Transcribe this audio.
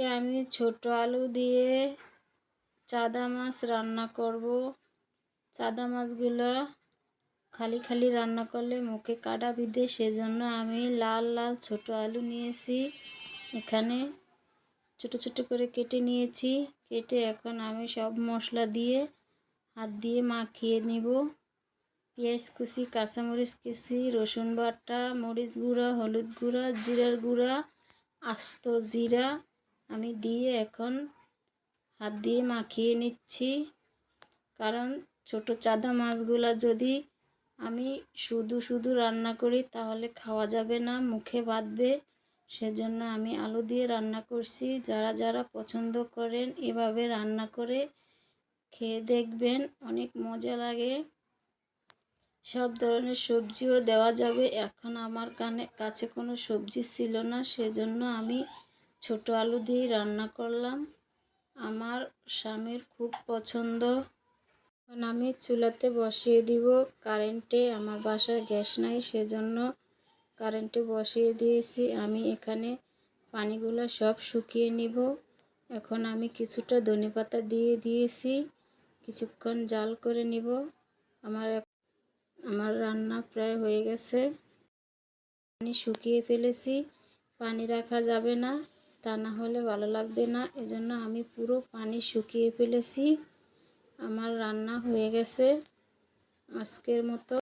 আজকে আমি ছোট আলু দিয়ে চাদা মাছ রান্না করব। চাদা মাছগুলো খালি খালি রান্না করলে মুখে কাটা বিঁধে, সেজন্য আমি লাল লাল ছোট আলু নিয়েছি। এখানে ছোট ছোট করে কেটে নিয়েছি। কেটে এখন আমি সব মশলা দিয়ে হাত দিয়ে মাখিয়ে নিব। পেঁয়াজ কুচি, কাঁচামরিচ কুচি, রসুন বাটা, মরিচ গুঁড়া, হলুদ গুঁড়া, জিরার গুঁড়া, আস্ত জিরা আমি দিয়ে এখন হাত দিয়ে মাখিয়ে নিচ্ছি। কারণ ছোট চাদা মাছগুলো যদি আমি শুধু শুধু রান্না করি, তাহলে খাওয়া যাবে না, মুখে বাঁধবে। সেজন্য আমি আলু দিয়ে রান্না করছি। যারা যারা পছন্দ করেন, এভাবে রান্না করে খেয়ে দেখবেন, অনেক মজা লাগে। সব ধরনের সবজিও দেওয়া যাবে। এখন আমার কানে, কাছে কোনো সবজি ছিল না, সেজন্য আমি ছোট আলু দিয়ে রান্না করলাম। আমার স্বামীর খুব পছন্দ। এখন আমি চুলাতে বসিয়ে দিব। কারেন্টে আমার বাসায় গ্যাস নাই, সেজন্য কারেন্টে বসিয়ে দিয়েছি। আমি এখানে পানিগুলো সব শুকিয়ে নিব। এখন আমি কিছুটা ধনে পাতা দিয়ে দিয়েছি। কিছুক্ষণ জাল করে নিব। আমার আমার রান্না প্রায় হয়ে গেছে। পানি শুকিয়ে ফেলেছি। পানি রাখা যাবে না। তা না হলে ভালো লাগবে না। এজন্য আমি পুরো পানি শুকিয়ে ফেলেছি। আমার রান্না হয়ে গেছে। আজকের মতো